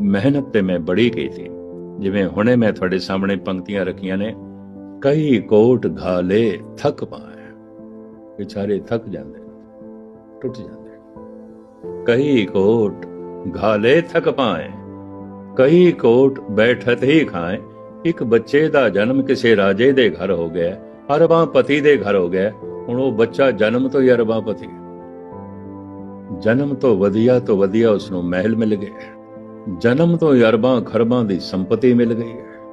ਮਿਹਨਤ ਤੇ ਮੈਂ ਬੜੀ ਕੀਤੀ। ਜਿਵੇਂ ਹੁਣੇ ਮੈਂ ਤੁਹਾਡੇ ਸਾਹਮਣੇ ਪੰਕਤੀਆਂ ਰੱਖੀਆਂ ਨੇ, ਕਈ ਕੋਟ ਘਾਲੇ ਥੱਕ ਪਾਏ। ਵਿਚਾਰੇ ਥੱਕ ਜਾਂਦੇ ਟੁੱਟ ਜਾਂਦੇ ਕਈ ਕੋਟ ਘਾਲੇ ਥੱਕ ਪਾਏ, ਕਈ ਕੋਟ ਬੈਠਤ ਹੀ ਖਾਏ। ਇੱਕ ਬੱਚੇ ਦਾ ਜਨਮ ਕਿਸੇ ਰਾਜੇ ਦੇ ਘਰ ਹੋ ਗਿਆ, ਅਰਬਾਂ ਪਤੀ ਦੇ ਘਰ ਹੋ ਗਿਆ। ਹੁਣ ਉਹ ਬੱਚਾ ਜਨਮ ਤੋਂ ਹੀ ਅਰਬਾਂ ਪਤੀ ਜਨਮ ਤੋਂ ਵਧੀਆ ਤੋਂ ਵਧੀਆ ਉਸ ਨੂੰ ਮਹਿਲ ਮਿਲ ਗਿਆ। ਜਨਮ ਤੋਂ ਅਰਬਾਂ ਖਰਬਾਂ ਦੀ ਸੰਪਤੀ ਮਿਲ ਗਈ ਹੈ।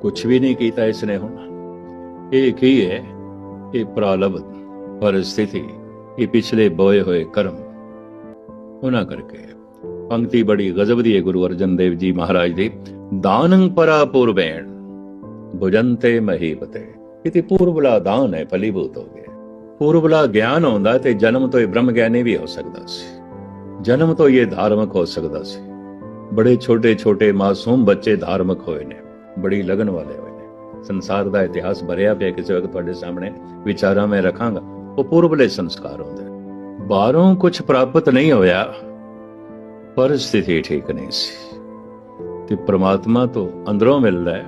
ਕੁਝ ਵੀ ਨਹੀਂ ਕੀਤਾ ਇਸ ਨੇ ਹੁਣ। ਇਹ ਕੀ ਹੈ? ਇਹ ਪ੍ਰਾਲਬ ਪਰਿਸਥਿਤੀ, ਇਹ ਪਿਛਲੇ ਬੋਏ ਹੋਏ ਕਰਮ। ਉਹਨਾਂ ਕਰਕੇ ਪੰਕਤੀ ਬੜੀ ਗਜ਼ਬ ਦੀ ਹੈ ਗੁਰੂ ਅਰਜਨ ਦੇਵ ਜੀ ਮਹਾਰਾਜ ਦੀ। ਦਾਨੰ ਪਰਾ ਪੂਰਬੈਣ, ਭੁਜੰਤੇ ਮਹੀਪਤੇ। ਇਤੀ ਪੂਰਬਲਾ ਦਾਨ ਹੈ, ਫਲੀਭੂਤ ਹੋ ਗਿਆ। ਪੂਰਬਲਾ ਗਿਆਨ ਆਉਂਦਾ ਤੇ ਜਨਮ ਤੋਂ ਹੀ ਬ੍ਰਹਮ ਗਿਆਨੀ ਵੀ ਹੋ ਸਕਦਾ ਸੀ। ਜਨਮ ਤੋਂ ਇਹ ਧਾਰਮਿਕ ਹੋ ਸਕਦਾ ਸੀ। ਬੜੇ ਛੋਟੇ ਛੋਟੇ ਮਾਸੂਮ ਬੱਚੇ ਧਾਰਮਿਕ ਹੋਏ ਨੇ, ਬੜੀ ਲਗਨ ਵਾਲੇ ਹੋਏ ਨੇ। ਸੰਸਾਰ ਦਾ ਇਤਿਹਾਸ ਭਰਿਆ ਪਿਆ ਕਿਸੇ ਵਕਤ ਤੁਹਾਡੇ ਸਾਹਮਣੇ, ਵਿਚਾਰਾਂ ਮੈਂ ਰੱਖਾਂਗਾ। ਉਹ ਪੂਰਬਲੇ ਸੰਸਕਾਰ ਹੁੰਦੇ ਬਾਹਰੋਂ ਕੁਝ ਪ੍ਰਾਪਤ ਨਹੀਂ ਹੋਇਆ, ਪਰ ਸਥਿਤੀ ਠੀਕ ਨਹੀਂ ਸੀ। ਤੇ ਪ੍ਰਮਾਤਮਾ ਤੋਂ ਅੰਦਰੋਂ ਮਿਲਦਾ ਹੈ,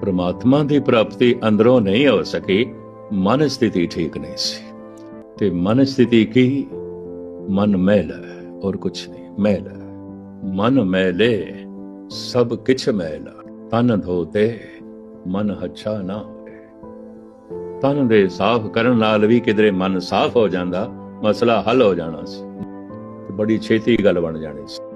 ਪ੍ਰਮਾਤਮਾ ਦੀ ਪ੍ਰਾਪਤੀ ਅੰਦਰੋਂ ਨਹੀਂ ਹੋ ਸਕੀ, ਮਨ ਸਥਿਤੀ ਠੀਕ ਨਹੀਂ ਸੀ। ਤੇ ਮਨ ਸਥਿਤੀ ਕੀ? ਮਨ ਮੈਲ ਹੈ ਔਰ ਕੁਛ ਨਹੀਂ, ਮੈਲ ਹੈ। ਮਨ ਮੈਲੇ, ਸਭ ਕਿਛ ਮੈਲ। ਤਨ ਧੋਤੇ, ਮਨ ਹੱਛਾ ਨਾ ਹੋਏ। ਤਨ ਦੇ ਸਾਫ਼ ਕਰਨ ਨਾਲ ਵੀ ਕਿਧਰੇ ਮਨ ਸਾਫ਼ ਹੋ ਜਾਂਦਾ, ਮਸਲਾ ਹੱਲ ਹੋ ਜਾਣਾ ਸੀ। ਬੜੀ ਛੇਤੀ ਗੱਲ ਬਣ ਜਾਣੀ ਸੀ।